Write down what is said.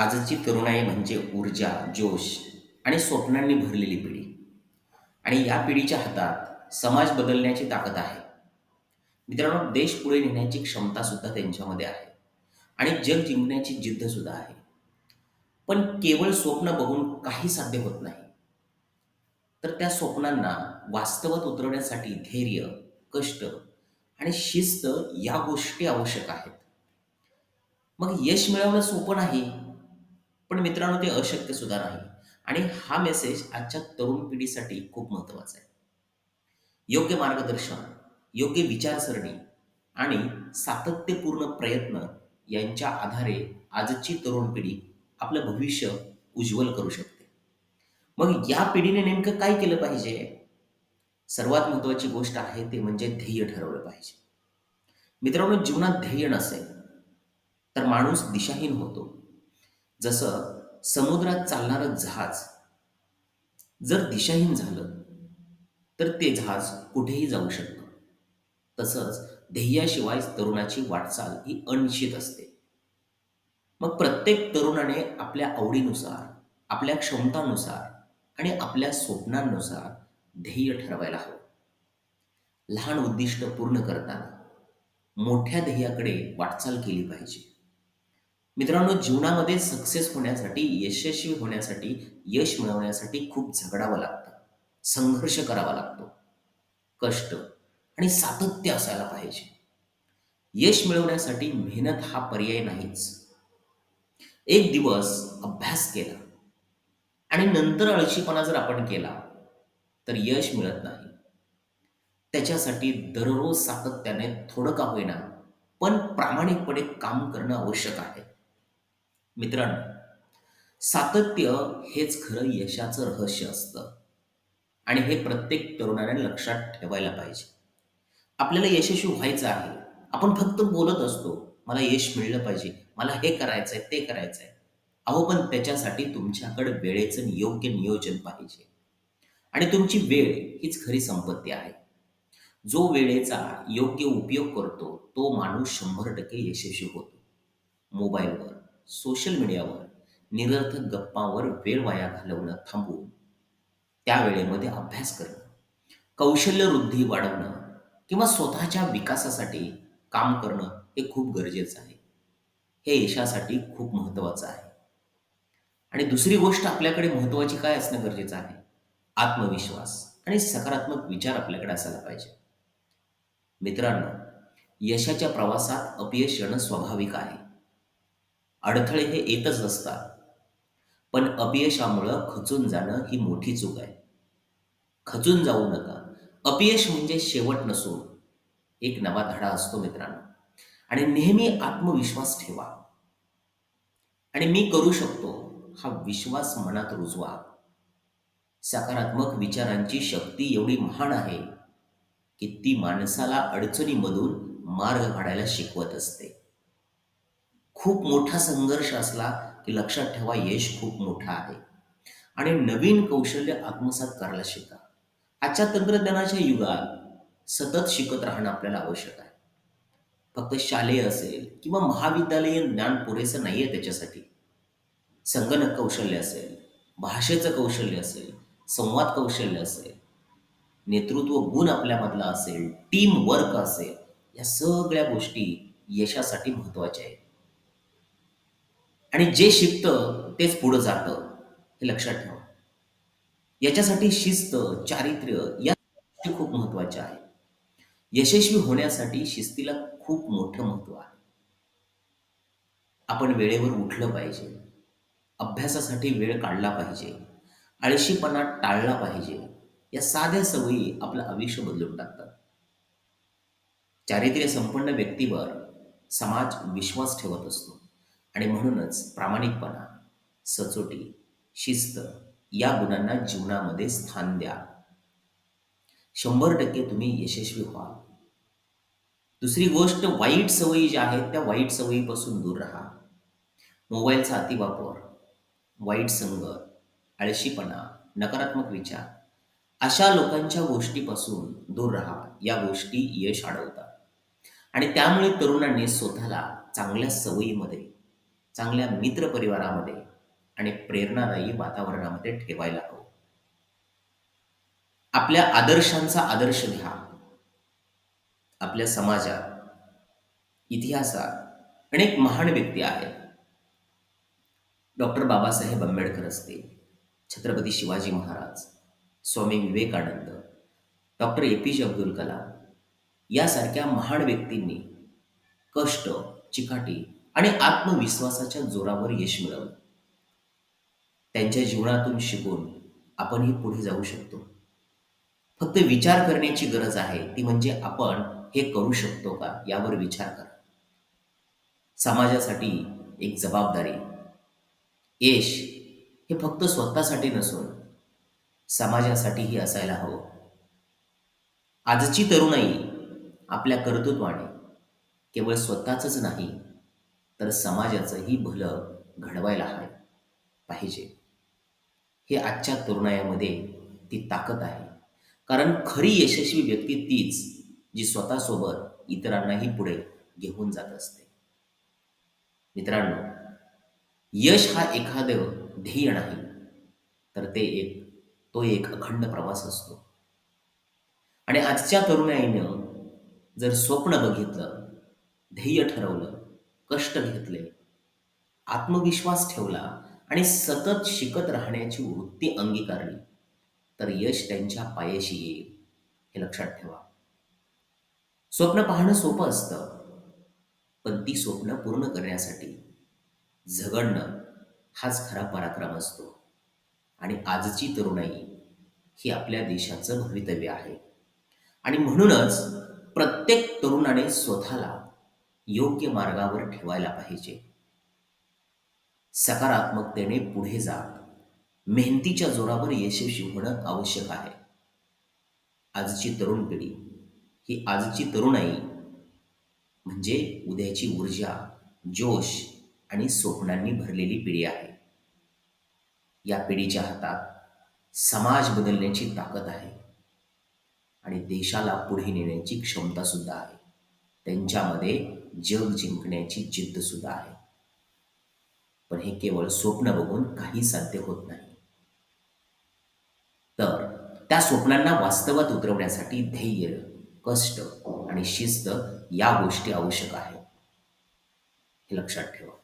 आजची तरुणाई म्हणजे ऊर्जा, जोश आणि स्वप्नांनी भरलेली पिढी आणि या पिढीच्या हातात समाज बदलण्याची ताकद आहे. मित्रांनो, देश पुढे नेण्याची क्षमता सुद्धा त्यांच्यामध्ये आहे आणि जग जिंकण्याची जिद्द सुद्धा आहे. पण केवळ स्वप्न बघून काही साध्य होत नाही. तर त्या स्वप्नांना वास्तवात उतरवण्यासाठी धैर्य, कष्ट आणि शिस्त या गोष्टी आवश्यक आहेत. मग यश मिळवणं सोपं नाही, पण मित्रांनो ते अशक्य सुद्धा नाही आणि हा मेसेज आजच्या तरुण पिढीसाठी खूप महत्त्वाचा आहे. योग्य मार्गदर्शन, योग्य विचारसरणी आणि सातत्यपूर्ण प्रयत्न यांच्या आधारे आजची तरुण पिढी आपलं भविष्य उज्ज्वल करू शकते. मग या पिढीने नेमकं काय केलं पाहिजे? सर्वात महत्त्वाची गोष्ट आहे ते म्हणजे ध्येय ठरवलं पाहिजे. मित्रांनो, जीवनात ध्येय नसेल, तर माणूस दिशाहीन होतो. जसं समुद्रात चालणारं जहाज जर दिशाहीन झालं, तर ते जहाज कुठेही जाऊ शकतं. तसंच ध्येयाशिवाय तरुणाची वाटचाल ही अनिश्चित असते. मग प्रत्येक तरुणाने आपल्या आवडीनुसार, आपल्या क्षमतानुसार आणि आपल्या स्वप्नांनुसार ध्येय ठरवायला हवं. लहान उद्दिष्ट पूर्ण करताना मोठ्या ध्येयाकडे वाटचाल केली पाहिजे. मित्रांनो, जीवनामध्ये सक्सेस होण्यासाठी, यशस्वी होण्यासाठी, यश मिळवण्यासाठी खूप झगडावं लागतं. संघर्ष करावा लागतो. कष्ट आणि सातत्य असायला पाहिजे. यश मिळवण्यासाठी मेहनत हा पर्याय नाहीच. एक दिवस अभ्यास केला आणि नंतर आळशीपणा जर आपण केला, तर यश मिळत नाही. त्याच्यासाठी दररोज सातत्याने थोडं का होईना, पण प्रामाणिकपणे काम करणं आवश्यक आहे. मित्रांनो, सातत्य हेच खरं यशाचं रहस्य असतं आणि हे प्रत्येक तरुणाने लक्षात ठेवायला पाहिजे. आपल्याला यशस्वी व्हायचं आहे. आपण फक्त बोलत असतो, मला यश मिळलं पाहिजे, मला हे करायचं आहे ते करायचं आहे अहो, पण त्याच्यासाठी तुमच्याकडे वेळेचं योग्य नियोजन पाहिजे आणि तुमची वेळ हीच खरी संपत्ती आहे. जो वेळेचा योग्य उपयोग करतो, तो माणूस 100% यशस्वी होतो. मोबाईलवर, सोशल मीडियावर, निरर्थक गप्पांवर वेळ वाया घालवणं थांबवून त्या वेळेमध्ये अभ्यास करणं, कौशल्य वृद्धी वाढवणं किंवा स्वतःच्या विकासासाठी काम करणं हे खूप गरजेचं आहे. हे यशासाठी खूप महत्त्वाचं आहे. आणि दुसरी गोष्ट आपल्याकडे महत्त्वाची काय असणं गरजेचं आहे? आत्मविश्वास आणि सकारात्मक विचार आपल्याकडे असायला पाहिजे. मित्रांनो, यशाच्या प्रवासात अपयश येणं स्वाभाविक आहे. अडथळे हे येतच असतात. पण अपयशामुळं खचून जाणं ही मोठी चूक आहे. खचून जाऊ नका. अपयश म्हणजे शेवट नसून एक नवा धडा असतो मित्रांनो. आणि नेहमी आत्मविश्वास ठेवा. आणि मी करू शकतो हा विश्वास मनात रुजवा. सकारात्मक विचारांची शक्ती एवढी महान आहे, की ती माणसाला अडचणीमधून मार्ग काढायला शिकवत असते. खूप मोठा संघर्ष असला, की लक्षात ठेवा यश खूप मोठा आहे. आणि नवीन कौशल्य आत्मसात करायला शिका. आजच्या तंत्रज्ञानाच्या युगात सतत शिकत राहणं आपल्याला आवश्यक आहे. फक्त शालेय असेल किंवा महाविद्यालयीन ज्ञान पुरेसं नाही आहे त्याच्यासाठी. संगणक कौशल्य असेल, भाषेचं कौशल्य असेल, संवाद कौशल्य असेल, नेतृत्व गुण आपल्यामधला असेल, टीम वर्क असेल, या सगळ्या गोष्टी यशासाठी महत्त्वाच्या आहेत. आणि जे शिकतं तेच पुढं जातं, हे लक्षात ठेवा. याच्यासाठी शिस्त, चारित्र्य या गोष्टी खूप महत्त्वाच्या आहेत. यशस्वी होण्यासाठी शिस्तीला खूप मोठं महत्त्व आहे. आपण वेळेवर उठलं पाहिजे. अभ्यासासाठी वेळ काढला पाहिजे. आळशीपणा टाळला पाहिजे. या साध्या सवयी आपलं आयुष्य बदलून टाकतात. चारित्र्य संपन्न व्यक्तीवर समाज विश्वास ठेवत असतो आणि म्हणूनच प्रामाणिकपणा, सचोटी, शिस्त या गुणांना जीवनामध्ये स्थान द्या. 100% तुम्ही यशस्वी व्हाल. दुसरी गोष्ट वाईट सवयी ज्या आहेत, त्या वाईट सवयीपासून दूर राहा. मोबाईलचा अतिवापर, वाईट संगत, आळशीपणा, नकारात्मक विचार अशा लोकांच्या गोष्टीपासून दूर राहा. या गोष्टी यश अडवतात आणि त्यामुळे तरुणांनी स्वतःला चांगल्या सवयीमध्ये चांगल्या मित्रपरिवारामध्ये आणि प्रेरणादायी वातावरणामध्ये ठेवायला हवं. आपल्या आदर्शांचा आदर्श घ्या. आपल्या समाजात इतिहासात अनेक महान व्यक्ती आहेत. डॉक्टर बाबासाहेब आंबेडकर असतील Chhatrapati Shivaji Maharaj Swami Vivekananda doctor A P J Abdul Kalam यासारख्या महान व्यक्तींनी कष्ट चिकाटी आणि आत्मविश्वासाच्या जोरावर यश मिळवलं. त्यांच्या जीवनातून शिकून आपणही पुढे जाऊ शकतो. फक्त विचार करण्याची गरज आहे ती म्हणजे आपण हे करू शकतो का यावर विचार करा. समाजासाठी एक जबाबदारी. यश हे फक्त स्वतःसाठी नसून समाजासाठीही असायला हवं. आजची तरुणाई आपल्या कर्तृत्वाने केवळ स्वतःच नाही तर समाजाचंही भलं घडवायला हवं पाहिजे. हे आजच्या तरुणायामध्ये ती ताकद आहे. कारण खरी यशस्वी व्यक्ती तीच जी स्वतःसोबत इतरांनाही पुढे घेऊन जात असते. मित्रांनो यश हा एखादं ध्येय नाही तर ते एक तो एक अखंड प्रवास असतो. आणि आजच्या तरुणाईनं जर स्वप्न बघितलं ध्येय ठरवलं कष्ट घेतले. आत्मविश्वास ठेवला आणि सतत शिकत राहण्याची वृत्ती अंगीकारली. तर यश त्यांच्या पायाशी येईल हे लक्षात ठेवा. स्वप्न पाहणं सोपं असतं पण ती स्वप्न पूर्ण करण्यासाठी झगडणं हाच खरा पराक्रम असतो. आणि आजची तरुणाई ही आपल्या देशाचं भवितव्य आहे. आणि म्हणूनच प्रत्येक तरुणाने स्वतःला योग्य मार्गावर ठेवायला पाहिजे. सकारात्मकतेने पुढे जात मेहनतीच्या जोरावर यशस्वी होणं आवश्यक आहे. आजची तरुण पिढी ही आजची तरुणाई म्हणजे उद्याची ऊर्जा जोश आणि स्वप्नांनी भरलेली पिढी आहे. या पिढीच्या हातात समाज बदलण्याची ताकद आहे आणि देशाला पुढे नेण्याची क्षमता सुद्धा आहे. त्यांच्यामध्ये जग जिंकण्याची जिद्द सुद्धा आहे. पण हे केवळ स्वप्न बघून काही साध्य होत नाही. तर त्या स्वप्नांना वास्तवात उतरवण्यासाठी धैर्य कष्ट आणि शिस्त या गोष्टी आवश्यक आहेत. हे लक्षात ठेवा.